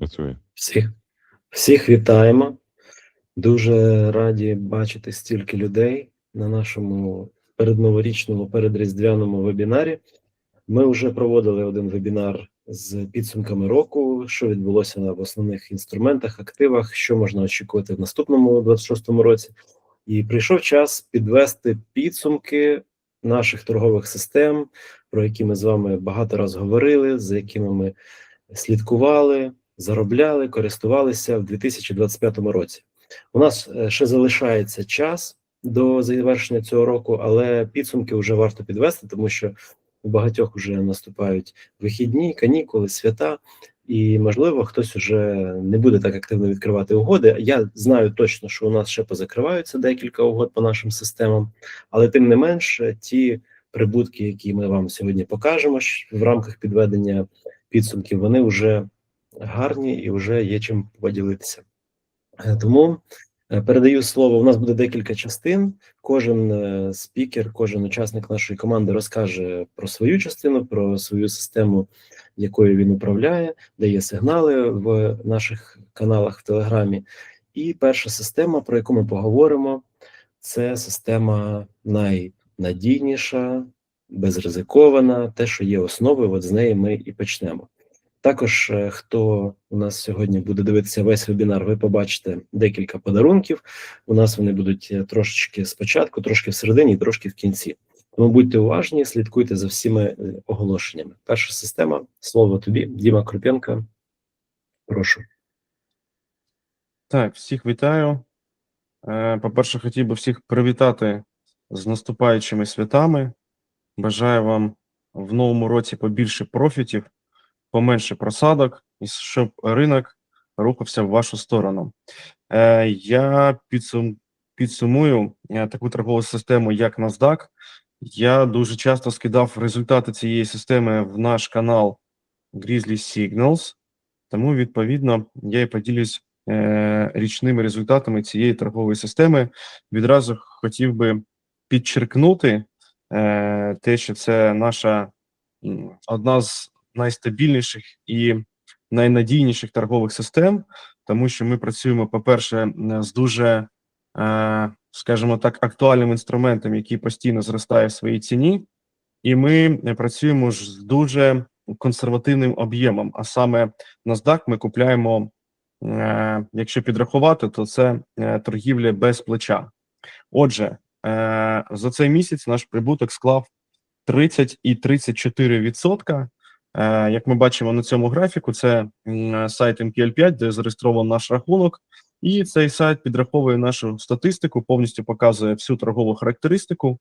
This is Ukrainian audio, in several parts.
Працює. Всіх, всіх вітаємо. Дуже раді бачити стільки людей на нашому передноворічному, передріздвяному вебінарі. Ми вже проводили один вебінар з підсумками року, що відбулося в основних інструментах, активах, що можна очікувати в наступному 26-му році. І прийшов час підвести підсумки наших торгових систем, про які ми з вами багато раз говорили, за якими ми слідкували, заробляли, користувалися в 2025 році. У нас е, ще залишається час до завершення цього року, але підсумки вже варто підвести, тому що у багатьох вже наступають вихідні, канікули, свята, і можливо хтось уже не буде так активно відкривати угоди. Я знаю точно, що у нас ще позакриваються декілька угод по нашим системам, але тим не менш, ті прибутки, які ми вам сьогодні покажемо в рамках підведення підсумків, вони вже гарні і вже є чим поділитися. Е, Тому е, передаю слово. У нас буде декілька частин. Кожен е, спікер, кожен учасник нашої команди розкаже про свою частину, про свою систему, якою він управляє, дає сигнали в наших каналах в Телеграмі. І перша система, про яку ми поговоримо, це система найнадійніша, безризикована, те, що є основою. От з неї ми і почнемо. Також, е, хто у нас сьогодні буде дивитися весь вебінар, ви побачите декілька подарунків. У нас вони будуть е, трошечки спочатку, трошки всередині, і трошки в кінці. Тому будьте уважні, слідкуйте за всіми е, оголошеннями. Перша система. Слово тобі, Діма Крупенко. Прошу. Так, всіх вітаю. По-перше, хотів би всіх привітати з наступаючими святами. Бажаю вам в новому році побільше профітів, поменше просадок, і щоб ринок рухався в вашу сторону. Е, Я підсум, підсумую е, таку торгову систему, як NASDAQ. Я дуже часто скидав результати цієї системи в наш канал Grizzly Signals, тому, відповідно, я і поділюсь е, річними результатами цієї торгової системи. Відразу хотів би підчеркнути е, те, що це наша одна з найстабільніших і найнадійніших торгових систем, тому що ми працюємо, по-перше, з дуже, е, скажімо так, актуальним інструментом, який постійно зростає в своїй ціні, і ми е, працюємо ж з дуже консервативним об'ємом. А саме NASDAQ ми купляємо Е, якщо підрахувати, то це е, торгівля без плеча. Отже, е, за цей місяць наш прибуток склав 30 і 34 відсотка. Е, Як ми бачимо на цьому графіку, це сайт MQL5, де зареєстрований наш рахунок, і цей сайт підраховує нашу статистику, повністю показує всю торгову характеристику.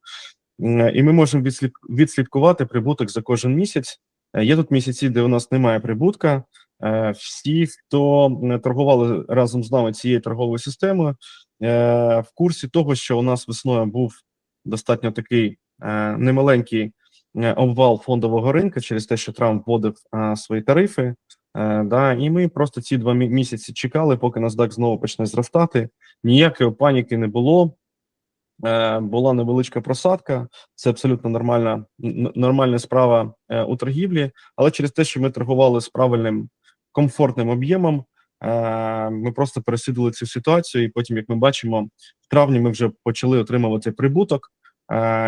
І ми можемо відслід- відслідкувати прибуток за кожен місяць. Е, Є тут місяці, де у нас немає прибутка. Е, Всі, хто торгували разом з нами цією торговою системою, е, в курсі того, що у нас весною був достатньо такий е, немаленький е, обвал фондового ринку через те, що Трамп вводив е, свої тарифи. Е, Да, і ми просто ці два місяці чекали, поки NASDAQ знову почне зростати. Ніякої паніки не було. Е, Була невеличка просадка, це абсолютно нормальна, нормальна справа е, у торгівлі, але через те, що ми торгували з правильним комфортним об'ємом, е, ми просто пересидили цю ситуацію, і потім, як ми бачимо, в травні ми вже почали отримувати прибуток, е,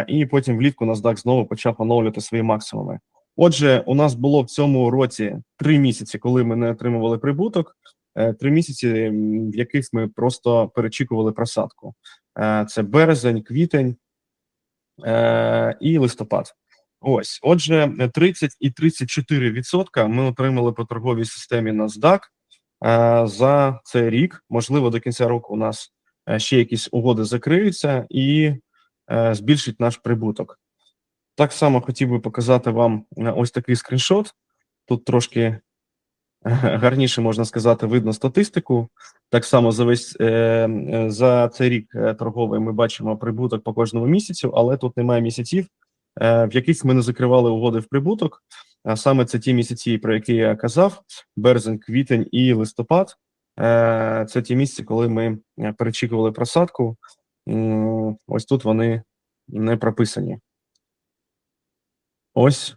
і потім влітку NASDAQ знову почав оновлювати свої максимуми. Отже, у нас було в цьому році три місяці, коли ми не отримували прибуток, е, три місяці, в яких ми просто перечікували просадку. Е, Це березень, квітень е, і листопад. Ось, отже, е, 30 і 34 відсотка ми отримали по торговій системі NASDAQ е, за цей рік. Можливо, до кінця року у нас е, ще якісь угоди закриються і е, збільшить наш прибуток. Так само хотів би показати вам е, ось такий скріншот. Тут трошки е, гарніше можна сказати, видно статистику. Так само за весь е, е, за цей рік е, торговий ми бачимо прибуток по кожному місяцю, але тут немає місяців, е, в яких ми не закривали угоди в прибуток. А саме це ті місяці, про які я казав: березень, квітень і листопад. Е, Це ті місяці, коли ми е, перечікували просадку. Ось тут вони не прописані. Ось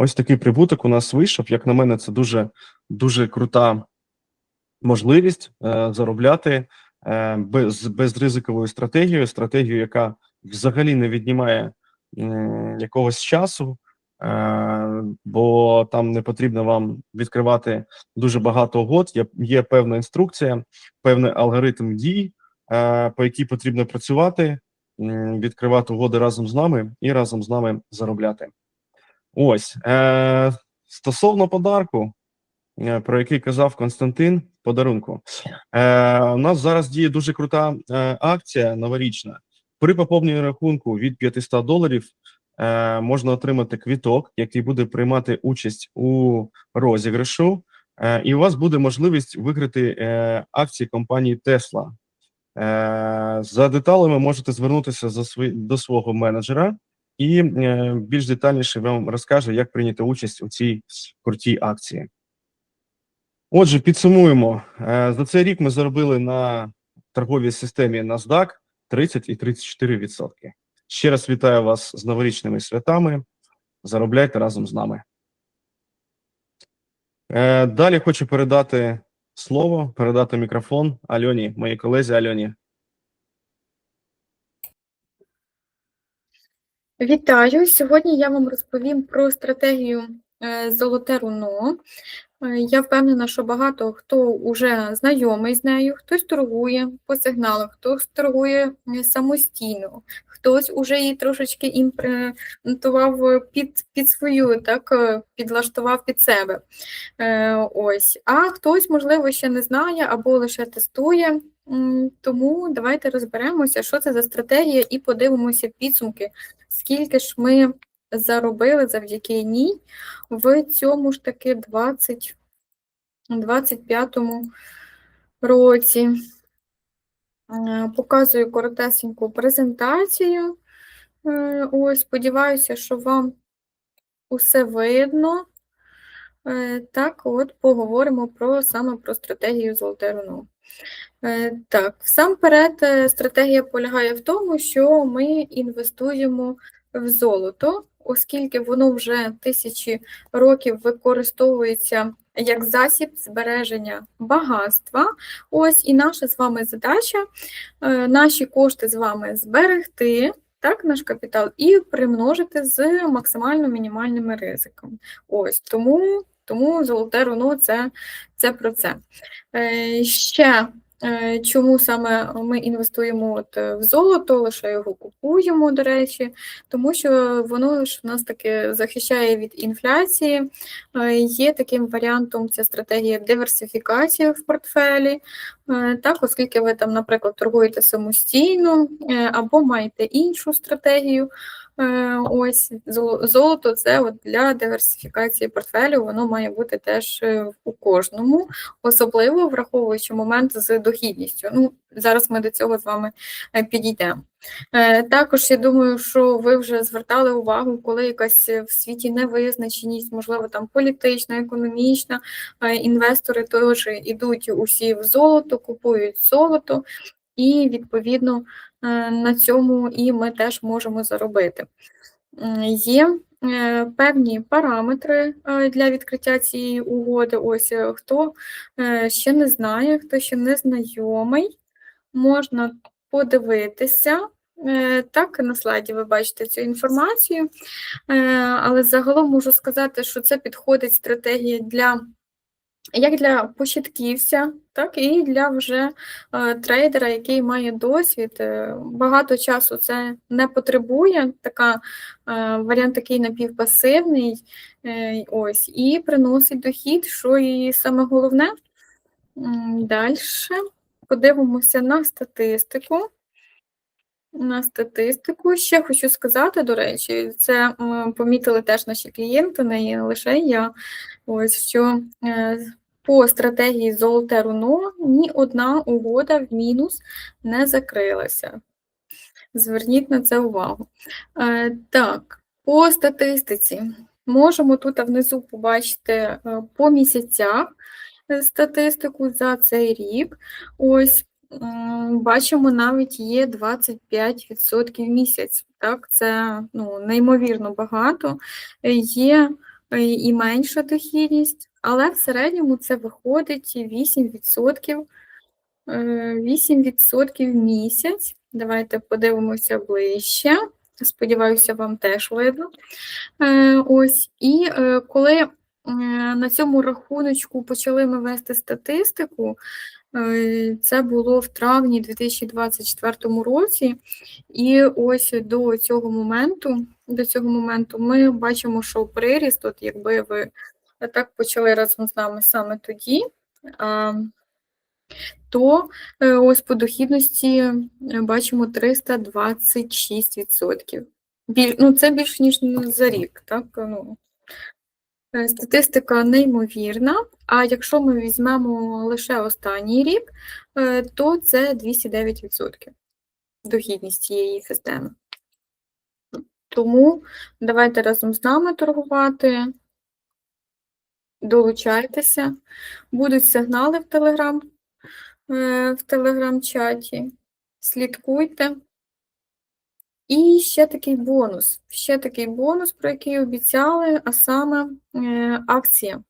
Ось такий прибуток у нас вийшов. Як на мене, це дуже, дуже крута можливість е, заробляти е, без, безризиковою стратегією, стратегією, яка взагалі не віднімає м, якогось часу, е, бо там не потрібно вам відкривати дуже багато угод. Є, є певна інструкція, певний алгоритм дій, е, по якій потрібно працювати, відкривати угоди разом з нами і разом з нами заробляти. Ось е, стосовно подарку, е, про який казав Константин, подарунку. Е, у нас зараз діє дуже крута е, акція новорічна. При поповненні рахунку від 500 доларів е, можна отримати квіток, який буде приймати участь у розіграшу, е, і у вас буде можливість виграти е, акції компанії Tesla. Е, за деталями можете звернутися за свої, до свого менеджера, і е, більш детальніше вам розкаже, як прийняти участь у цій крутій акції. Отже, підсумуємо. Е, За цей рік ми заробили на торговій системі NASDAQ 30 і 34%. Ще раз вітаю вас з новорічними святами. Заробляйте разом з нами. Далі хочу передати слово, передати мікрофон Альоні, моїй колезі Альоні. Вітаю! Сьогодні я вам розповім про стратегію е, Золоте руно. Е, Я впевнена, що багато хто вже знайомий з нею, хтось торгує по сигналах, хтось торгує самостійно, хтось уже її трошечки імплементував під, під свою, так, е, підлаштував під себе. Е, Ось. А хтось, можливо, ще не знає або лише тестує. Тому давайте розберемося, що це за стратегія, і подивимося підсумки, скільки ж ми заробили завдяки ній в цьому ж таки 20, 25-му році. Е, Показую коротесеньку презентацію. Е, Ось, сподіваюся, що вам усе видно. Е, Так, от поговоримо про саме про стратегію Золоте руно. Так, всамперед, стратегія полягає в тому, що ми інвестуємо в золото, оскільки воно вже тисячі років використовується як засіб збереження багатства. Ось і наша з вами задача е, наші кошти з вами зберегти. Так, наш капітал і примножити з максимально мінімальними ризиками. Ось тому, тому золоте руно це, це про це. Е, ще Чому саме ми інвестуємо от е, в золото, лише його купуємо, до речі, тому що воно ж нас таки захищає від інфляції. Е, Є таким варіантом ця стратегія диверсифікації в портфелі, Е, так, оскільки ви там, наприклад, торгуєте самостійно е, або маєте іншу стратегію. Е, Ось золото це от для диверсифікації портфелю, воно має бути теж е, у кожному особливо враховуючи момент з дохідністю. Ну, зараз ми до цього з вами е, підійдемо. Також я думаю, що ви вже звертали увагу, коли якась в світі невизначеність, можливо, там політична, економічна, інвестори теж ідуть усі в золото, купують золото, і відповідно е, на цьому і ми теж можемо заробити. Є е, певні параметри е, для відкриття цієї угоди. Ось хто ще не знає, хто ще не знайомий, можна подивитися. Так, на слайді ви бачите цю інформацію, але загалом можу сказати, що це підходить стратегія для як для початківця, так і для вже е, трейдера, який має досвід. Е, Багато часу це не потребує, така, е, варіант такий напівпасивний, ось, і приносить дохід, що і саме головне. Далі подивимося на статистику. На статистику ще хочу сказати, до речі, це помітили теж наші клієнти, не лише я. Ось що е, по стратегії Золоте руно ні одна угода в мінус не закрилася. Зверніть на це увагу. Е, Так, по статистиці можемо тут внизу побачити е, по місяцях статистику за цей рік. Ось бачимо, навіть є 25% в місяць. Так, це ну, неймовірно багато. Є і менша дохідність, але в середньому це виходить 8%, е, 8% в місяць. Давайте подивимося ближче. Сподіваюся, вам теж видно. Е, Ось, і е, коли е, на цьому рахуночку почали ми вести статистику, е, це було в травні 2024 році, і ось до цього моменту, до цього моменту ми бачимо, що приріст, от якби ви так почали разом з нами саме тоді, то е, ось по дохідності е, бачимо 326%. Біль, ну, це більше, ніж за рік, так? Ну, е, статистика неймовірна, а якщо ми візьмемо лише останній рік, е, то це 209% дохідність цієї системи. Тому давайте разом з нами торгувати, долучайтеся, будуть сигнали в Телеграм, е, в Телеграм-чаті, слідкуйте. І ще такий бонус. Ще такий бонус, про який обіцяли, а саме е, акція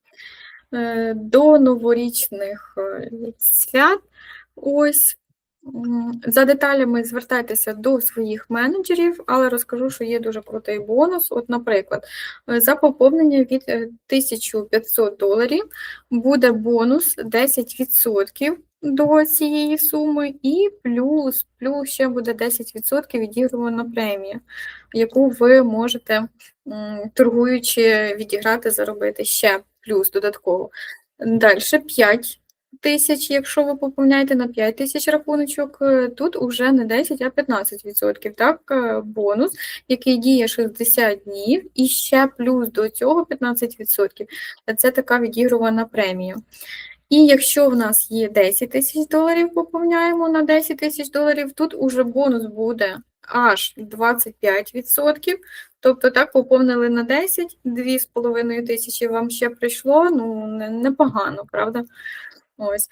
е, до новорічних е, свят. Ось за деталями звертайтеся до своїх менеджерів, але розкажу, що є дуже крутий бонус. От, наприклад, за поповнення від е, 1500 доларів буде бонус 10% до цієї суми, і плюс, плюс ще буде 10% відігрувана премія, яку ви можете, торгуючи, відіграти, заробити ще плюс додатково. Далі 5 тисяч, якщо ви поповняєте на 5 тисяч рахуночок, е, тут уже не 10, а 15%, так, е, бонус, який діє 60 днів, і ще плюс до цього 15%. Це така відігрувана премія. І якщо в нас є 10 тисяч доларів, поповняємо на 10 тисяч доларів, тут уже бонус буде аж 25%. Тобто так поповнили на 10, 2,5 тисячі вам ще прийшло, ну непогано, правда? Ось.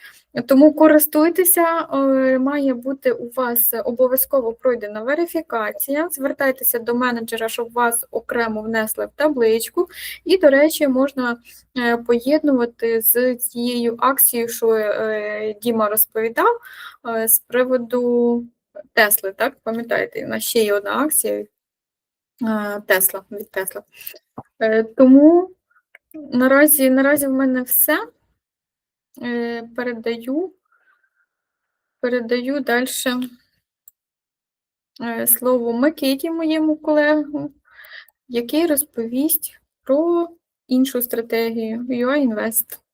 Тому користуйтеся, е, має бути у вас обов'язково пройдена верифікація. Звертайтеся до менеджера, щоб вас окремо внесли в табличку. І, до речі, можна е, поєднувати з цією акцією, що е, Діма розповідав з приводу Тесли. Так, пам'ятаєте, у нас ще є одна акція Тесла від Тесла. Тому наразі, наразі в мене все. Е, Передаю, передаю далі слово Микиті, моєму колегу, який розповість про іншу стратегію UI Invest.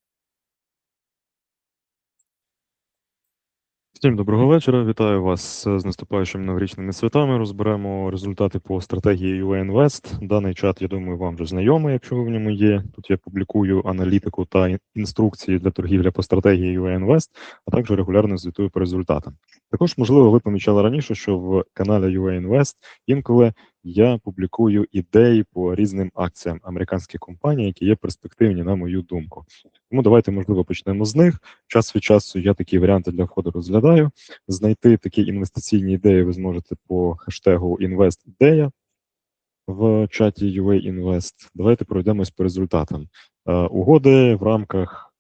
Всім доброго вечора. Вітаю вас з наступаючими новорічними святами. Розберемо результати по стратегії UA Invest. Даний чат, я думаю, вам вже знайомий, якщо ви в ньому є. Тут я публікую аналітику та інструкції для торгівлі по стратегії UA Invest, а також регулярно звітую по результатам. Також, можливо, ви помічали раніше, що в каналі UA Invest інколи я публікую ідеї по різним акціям американських компаній, які є перспективні, на мою думку. Тому давайте, можливо, почнемо з них. Час від часу я такі варіанти для входу розглядаю. Знайти такі інвестиційні ідеї ви зможете по хештегу InvestIdea в чаті UA Invest. Давайте пройдемось по результатам. Е, угоди в рамках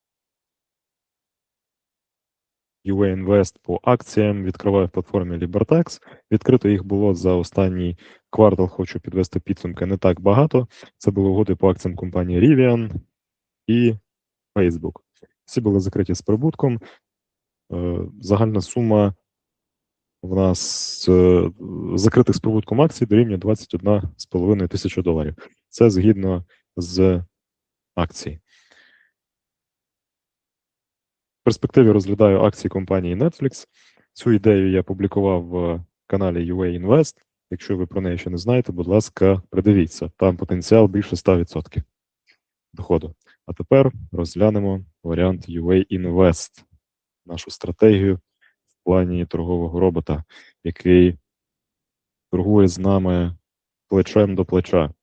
UA Invest по акціям відкриваю в платформі Libertax. Відкрито їх було за останній квартал, хочу підвести підсумки, не так багато. Це були угоди по акціям компанії Rivian і Facebook. Всі були закриті з прибутком. Е, Загальна сума в нас е, закритих з прибутком акцій дорівнює 21,5 тисячі доларів. Це згідно з акцій. В перспективі розглядаю акції компанії Netflix. Цю ідею я публікував в каналі UA Invest. Якщо ви про неї ще не знаєте, будь ласка, придивіться. Там потенціал більше 100% доходу. А тепер розглянемо варіант UA Invest, нашу стратегію в плані торгового робота, який торгує з нами плечем до плеча.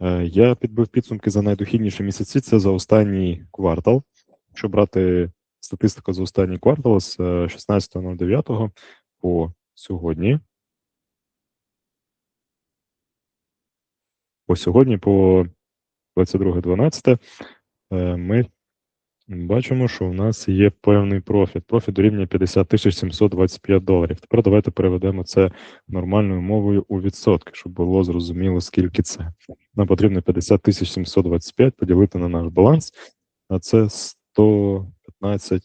Е, Я підбив підсумки за найдохідніші місяці. Це за останній квартал. Якщо брати статистику за останній квартал з е, 16.09 по сьогодні. По сьогодні, по 22.12, е, ми бачимо, що в нас є певний профіт. Профіт дорівнює 50 тисяч 725 доларів. Тепер давайте переведемо це нормальною мовою у відсотки, щоб було зрозуміло, скільки це. Нам потрібно 50 тисяч 725 поділити на наш баланс, а це 115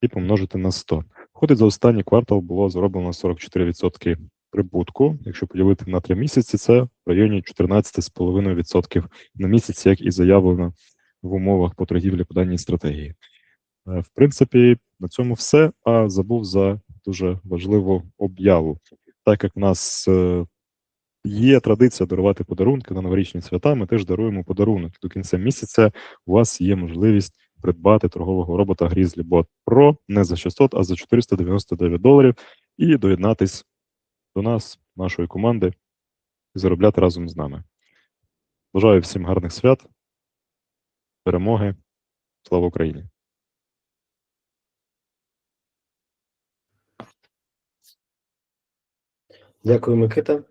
і помножити на 100. Входить за останній квартал було зроблено 44% прибутку. Якщо поділити на 3 місяці, це в районі 14,5% на місяць, як і заявлено в умовах по торгівлі по даній стратегії. Е, В принципі, на цьому все. А забув за дуже важливу об'яву. Так як в нас е, є традиція дарувати подарунки на новорічні свята, ми теж даруємо подарунок. До кінця місяця у вас є можливість придбати торгового робота Grizzly Bot Pro не за 600, а за 499 доларів і доєднатись до нас, нашої команди, і заробляти разом з нами. Бажаю всім гарних свят, перемоги. Слава Україні! Дякую, Микита.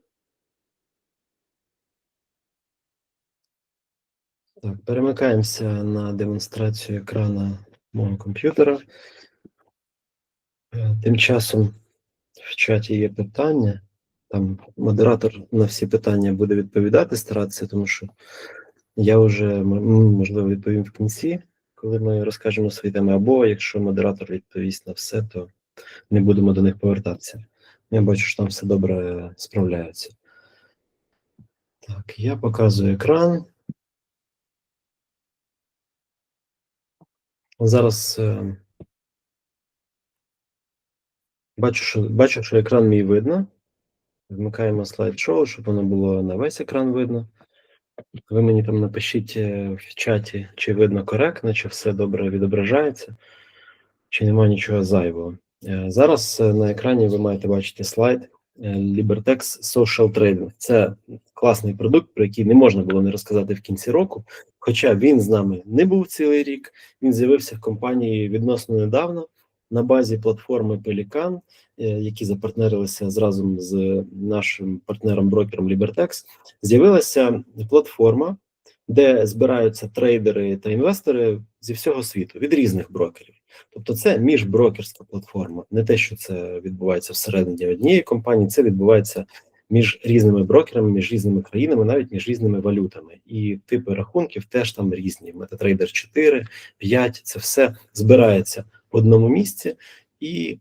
Так, перемикаємося на демонстрацію екрана мого комп'ютера. Е, Тим часом в чаті є питання. Там модератор на всі питання буде відповідати, старатися, тому що я вже м, можливо відповім в кінці, коли ми розкажемо свої теми. Або якщо модератор відповість на все, то не будемо до них повертатися. Я бачу, що там все добре справляються. Так, я показую екран. Зараз е, бачу, що, бачу, що екран мій видно. Вмикаємо слайд-шоу, щоб воно було на весь екран видно. Ви мені там напишіть е, в чаті, чи видно коректно, чи все добре відображається, чи немає нічого зайвого. Е, Зараз е, на екрані ви маєте бачити слайд Libertex Social Trading. Це класний продукт, про який не можна було не розказати в кінці року. Хоча він з нами не був цілий рік, він з'явився в компанії відносно недавно на базі платформи Pelican, е, які запартнерилися зразу з нашим партнером-брокером Libertex. З'явилася платформа, де збираються трейдери та інвестори зі всього світу від різних брокерів. Тобто, це міжброкерська платформа, не те, що це відбувається всередині однієї компанії, це відбувається між різними брокерами, між різними країнами, навіть між різними валютами. І типи рахунків теж там різні. MetaTrader 4, 5, це все збирається одному місці, і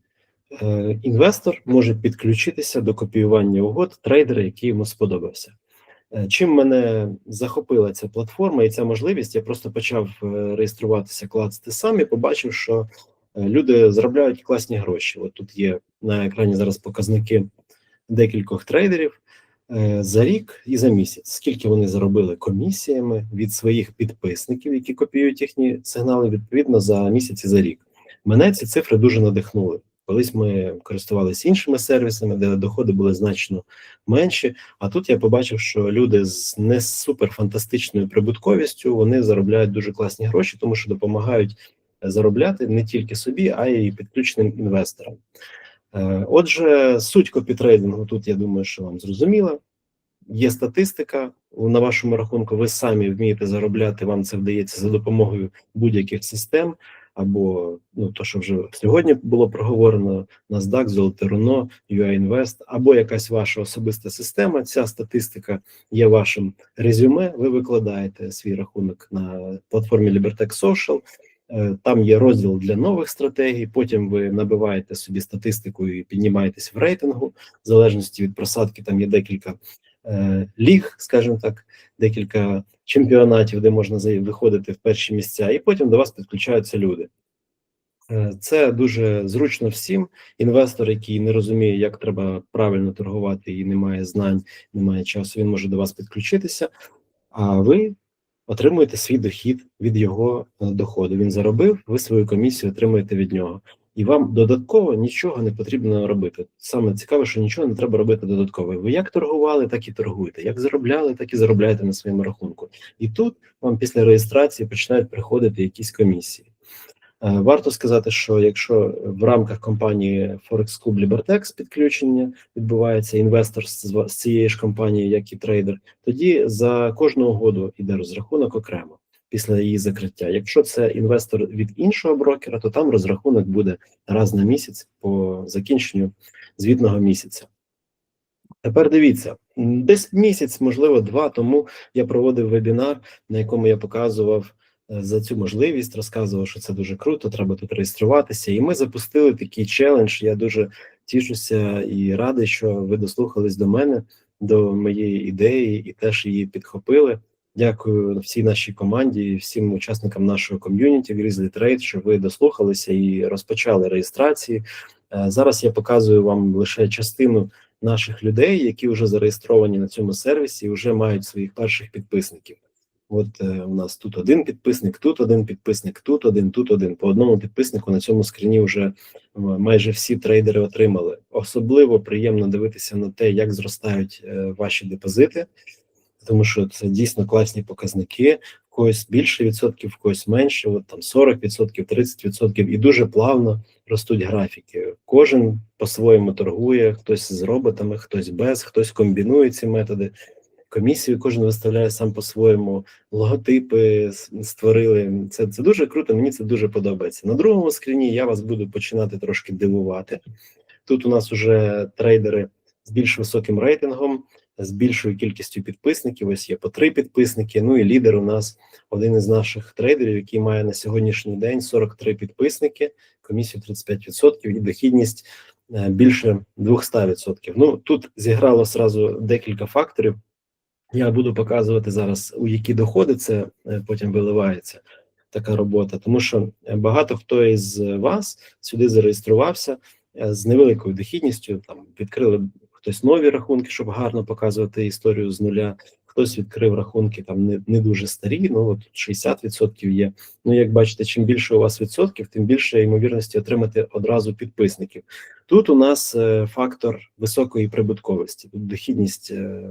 е, інвестор може підключитися до копіювання угод трейдера, який йому сподобався. Е, Чим мене захопила ця платформа і ця можливість, я просто почав е, реєструватися, клацати сам і побачив, що е, люди заробляють класні гроші. От тут є на екрані зараз показники декількох трейдерів за рік і за місяць. Скільки вони заробили комісіями від своїх підписників, які копіюють їхні сигнали відповідно за місяць і за рік. Мене ці цифри дуже надихнули. Колись ми користувалися іншими сервісами, де доходи були значно менші. А тут я побачив, що люди з не суперфантастичною прибутковістю вони заробляють дуже класні гроші, тому що допомагають заробляти не тільки собі, а й підключеним інвесторам. Е, Отже, суть копітрейдингу тут я думаю, що вам зрозуміла. Є статистика на вашому рахунку. Ви самі вмієте заробляти. Вам це вдається за допомогою будь-яких систем, або ну то, що вже сьогодні було проговорено: NASDAQ, Золоте Руно, UA Invest, або якась ваша особиста система. Ця статистика є вашим резюме. Ви викладаєте свій рахунок на платформі Libertex Social. Е, Там є розділ для нових стратегій. Потім ви набиваєте собі статистику і піднімаєтесь в рейтингу. В залежності від просадки, там є декілька ліг, скажімо так, декілька чемпіонатів, де можна виходити в перші місця, і потім до вас підключаються люди. Е, Це дуже зручно всім. Інвестор, який не розуміє, як треба правильно торгувати і не має знань, не має часу, він може до вас підключитися. А ви отримуєте свій дохід від його е, доходу. Він заробив, ви свою комісію отримуєте від нього. І вам додатково нічого не потрібно робити. Саме цікаве, що нічого не треба робити додатково. Ви як торгували, так і торгуєте. Як заробляли, так і заробляєте на своєму рахунку. І тут вам після реєстрації починають приходити якісь комісії. Е, Варто сказати, що якщо в рамках компанії Forex Club Libertex підключення відбувається інвестор з цієї ж компанії, як і трейдер, тоді за кожну угоду йде розрахунок окремо після її закриття. Якщо це інвестор від іншого брокера, то там розрахунок буде раз на місяць по закінченню звітного місяця. Тепер дивіться, десь місяць, можливо, два тому я проводив вебінар, на якому я показував е, за цю можливість, розказував, що це дуже круто, треба тут реєструватися. І ми запустили такий челендж. Я дуже тішуся і радий, що ви дослухались до мене, до моєї ідеї і теж її підхопили. Дякую всій нашій команді, всім учасникам нашого ком'юніті Grizzly Trade, що ви дослухалися і розпочали реєстрації. Е, Зараз я показую вам лише частину наших людей, які вже зареєстровані на цьому сервісі і вже мають своїх перших підписників. От е, у нас тут один підписник, тут один підписник, тут один, тут один. По одному підписнику на цьому скріні вже е, майже всі трейдери отримали. Особливо приємно дивитися на те, як зростають е, ваші депозити, тому що це дійсно класні показники. В когось більше відсотків, в когось менше, от там 40 відсотків, 30 відсотків, і дуже плавно ростуть графіки. Кожен по-своєму торгує, хтось з роботами, хтось без, хтось комбінує ці методи. Комісію кожен виставляє сам по-своєму, логотипи створили. Це, це дуже круто, мені це дуже подобається. На другому скріні я вас буду починати трошки дивувати. Тут у нас уже трейдери з більш високим рейтингом, з більшою кількістю підписників. Ось є по три підписники. Ну і лідер у нас один із наших трейдерів, який має на сьогоднішній день 43 підписники, комісію 35% і дохідність е, більше 200%. Ну тут зіграло сразу декілька факторів. Я буду показувати зараз, у які доходи це е, потім виливається така робота, тому що е, багато хто із вас сюди зареєструвався з невеликою дохідністю. Там відкрили хтось нові рахунки, щоб гарно показувати історію з нуля. Хтось відкрив рахунки там не, не дуже старі, ну от 60% є. Ну, як бачите, чим більше у вас відсотків, тим більше ймовірності отримати одразу підписників. Тут у нас е, фактор високої прибутковості. Тут дохідність е,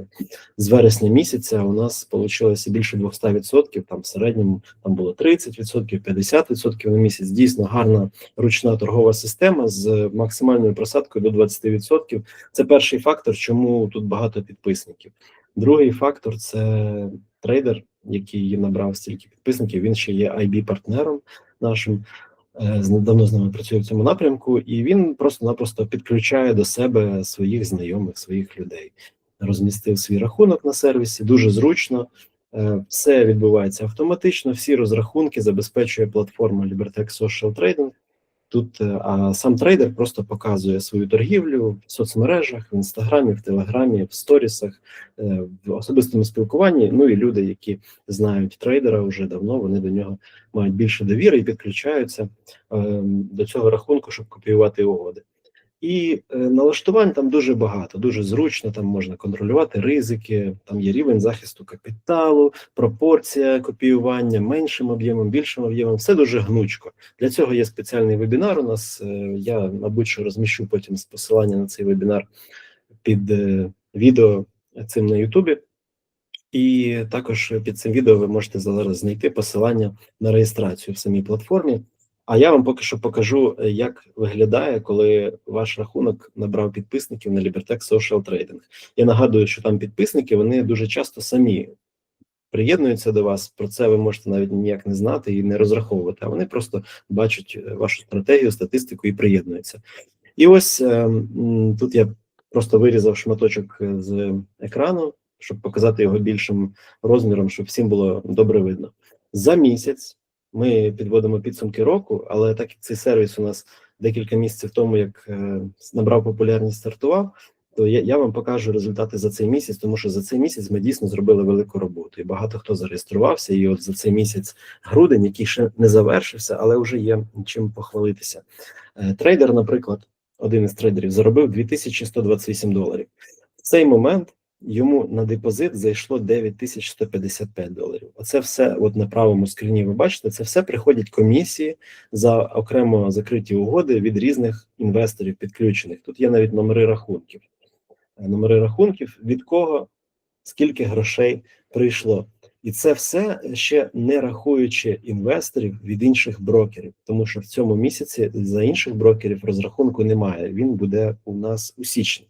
з вересня місяця у нас вийшло більше 200%, там в середньому там було 30%, 50% на місяць. Дійсно гарна ручна торгова система з максимальною просадкою до 20%. Це перший фактор, чому тут багато підписників. Другий фактор це трейдер, який набрав стільки підписників. Він ще є IB-партнером нашим. е, Давно з нами працює в цьому напрямку, і він просто-напросто підключає до себе своїх знайомих, своїх людей. Розмістив свій рахунок на сервісі, дуже зручно. Е, Все відбувається автоматично. Всі розрахунки забезпечує платформа Libertex Social Trading. Тут е, а сам трейдер просто показує свою торгівлю в соцмережах, в інстаграмі, в телеграмі, в сторісах, е, в особистому спілкуванні. Ну і люди, які знають трейдера вже давно, вони до нього мають більше довіри і підключаються е, до цього рахунку, щоб копіювати угоди. І е, налаштувань там дуже багато, дуже зручно. Там можна контролювати ризики. Там є рівень захисту капіталу, пропорція копіювання меншим об'ємом, більшим об'ємом. Все дуже гнучко. Для цього є спеціальний вебінар. У нас е, я, мабуть, що розміщу потім посилання на цей вебінар під е, відео цим на Ютубі. І також під цим відео ви можете зараз знайти посилання на реєстрацію в самій платформі. А я вам поки що покажу, е, як виглядає, коли ваш рахунок набрав підписників на Libertex Social Trading. Я нагадую, що там підписники вони дуже часто самі приєднуються до вас. Про це ви можете навіть ніяк не знати і не розраховувати. А вони просто бачать е, вашу стратегію, статистику і приєднуються. І ось е, тут я просто вирізав шматочок з екрану, щоб показати його більшим розміром, щоб всім було добре видно. За місяць ми підводимо підсумки року, але так як цей сервіс у нас декілька місяців тому, як е, набрав популярність, стартував, то я, я вам покажу результати за цей місяць, тому що за цей місяць ми дійсно зробили велику роботу, і багато хто зареєструвався. І от за цей місяць грудень, який ще не завершився, але вже є чим похвалитися. Е, Трейдер, наприклад, один із трейдерів заробив 2128 доларів. В цей момент йому на депозит зайшло 9155 доларів. Оце все, от на правому скріні, ви бачите, це все приходять комісії за окремо закриті угоди від різних інвесторів підключених. Тут є навіть номери рахунків. Е, Номери рахунків від кого скільки грошей прийшло. І це все ще не рахуючи інвесторів від інших брокерів, тому що в цьому місяці за інших брокерів розрахунку немає. Він буде у нас у січні.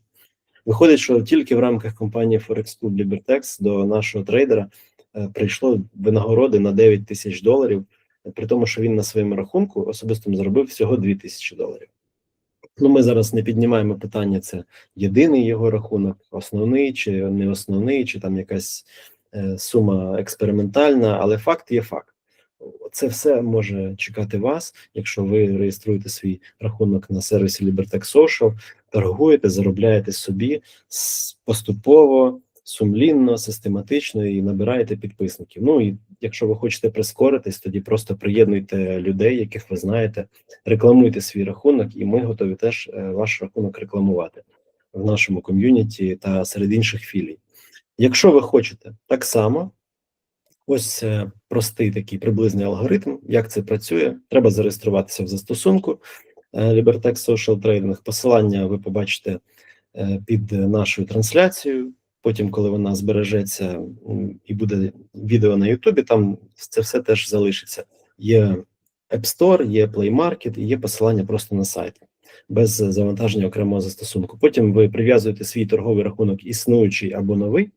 Виходить, що тільки в рамках компанії Forex Club Libertex до нашого трейдера е, прийшло винагороди на 9 тисяч доларів, при тому, що він на своєму рахунку особистому заробив всього 2 тисячі доларів. Ну, ми зараз не піднімаємо питання: це єдиний його рахунок, основний чи не основний, чи там якась е, сума експериментальна, але факт є факт. Це все може чекати вас, якщо ви реєструєте свій рахунок на сервісі Libertech Social, торгуєте, заробляєте собі поступово, сумлінно, систематично і набираєте підписників. Ну і якщо ви хочете прискоритись, тоді просто приєднуйте людей, яких ви знаєте, рекламуйте свій рахунок, і ми готові теж е, ваш рахунок рекламувати в нашому ком'юніті та серед інших філій. Якщо ви хочете так само, ось е, простий такий приблизний алгоритм, як це працює. Треба зареєструватися в застосунку е, Libertex Social Trading. Посилання ви побачите е, під нашою трансляцією. Потім, коли вона збережеться і буде відео на Ютубі, там це все теж залишиться. Є App Store, є Play Market і є посилання просто на сайт без завантаження окремого застосунку. Потім ви прив'язуєте свій торговий рахунок, існуючий або новий.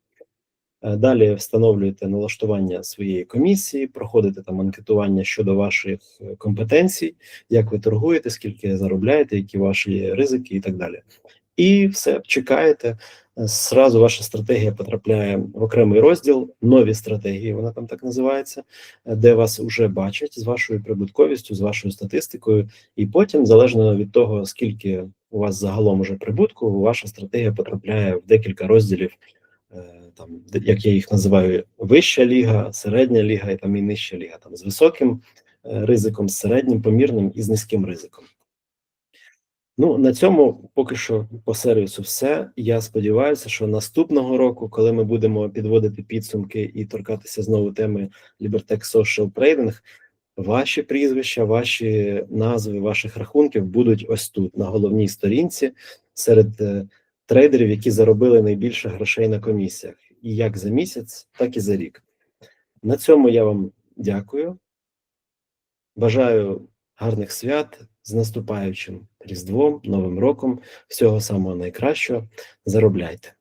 Е, Далі встановлюєте налаштування своєї комісії, проходите там анкетування щодо ваших е, компетенцій, як ви торгуєте, скільки заробляєте, які ваші ризики і так далі. І все, чекаєте. Е, Зразу ваша стратегія потрапляє в окремий розділ, нові стратегії, вона там так називається, де вас вже бачать з вашою прибутковістю, з вашою статистикою, і потім, залежно від того, скільки у вас загалом уже прибутку, ваша стратегія потрапляє в декілька розділів там, як я їх називаю, вища ліга, середня ліга і там і нижча ліга, там з високим е, ризиком, з середнім, помірним і з низьким ризиком. Ну, на цьому поки що по сервісу все. Я сподіваюся, що наступного року, коли ми будемо підводити підсумки і торкатися знову теми Libertech Social Trading, ваші прізвища, ваші назви ваших рахунків будуть ось тут, на головній сторінці, серед е, трейдерів, які заробили найбільше грошей на комісіях, і як за місяць, так і за рік. На цьому я вам дякую. Бажаю гарних свят з наступаючим Різдвом, Новим роком. Всього самого найкращого. Заробляйте.